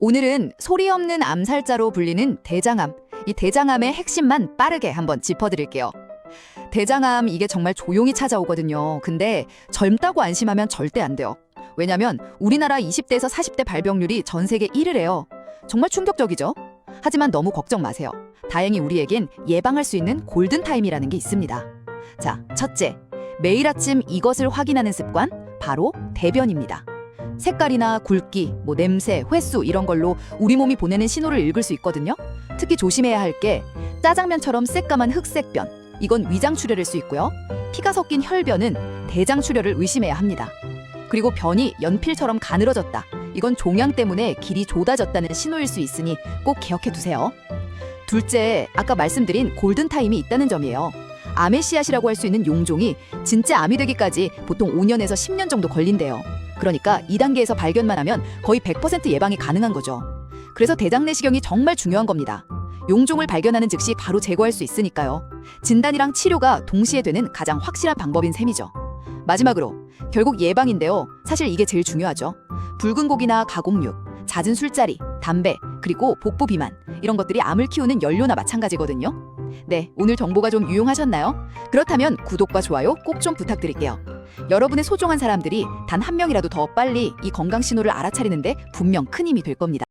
오늘은 소리 없는 암살자로 불리는 대장암, 이 대장암의 핵심만 빠르게 한번 짚어드릴게요. 대장암 이게 정말 조용히 찾아오거든요. 근데 젊다고 안심하면 절대 안 돼요. 왜냐면 우리나라 20대에서 40대 발병률이 전 세계 1위를 해요. 정말 충격적이죠? 하지만 너무 걱정 마세요. 다행히 우리에겐 예방할 수 있는 골든타임이라는 게 있습니다. 자, 첫째. 매일 아침 이것을 확인하는 습관, 바로 대변입니다. 색깔이나 굵기, 뭐 냄새, 횟수 이런 걸로 우리 몸이 보내는 신호를 읽을 수 있거든요. 특히 조심해야 할 게 짜장면처럼 새까만 흑색변, 이건 위장 출혈일 수 있고요. 피가 섞인 혈변은 대장 출혈을 의심해야 합니다. 그리고 변이 연필처럼 가늘어졌다. 이건 종양 때문에 길이 좁아졌다는 신호일 수 있으니 꼭 기억해 두세요. 둘째, 아까 말씀드린 골든타임이 있다는 점이에요. 암의 씨앗이라고 할 수 있는 용종이 진짜 암이 되기까지 보통 5년에서 10년 정도 걸린대요. 그러니까 2단계에서 발견만 하면 거의 100% 예방이 가능한 거죠. 그래서 대장 내시경이 정말 중요한 겁니다. 용종을 발견하는 즉시 바로 제거할 수 있으니까요. 진단이랑 치료가 동시에 되는 가장 확실한 방법인 셈이죠. 마지막으로 결국 예방인데요. 사실 이게 제일 중요하죠. 붉은 고기나 가공육, 잦은 술자리, 담배, 그리고 복부 비만 이런 것들이 암을 키우는 연료나 마찬가지거든요. 네, 오늘 정보가 좀 유용하셨나요? 그렇다면 구독과 좋아요 꼭 좀 부탁드릴게요. 여러분의 소중한 사람들이 단 한 명이라도 더 빨리 이 건강 신호를 알아차리는데 분명 큰 힘이 될 겁니다.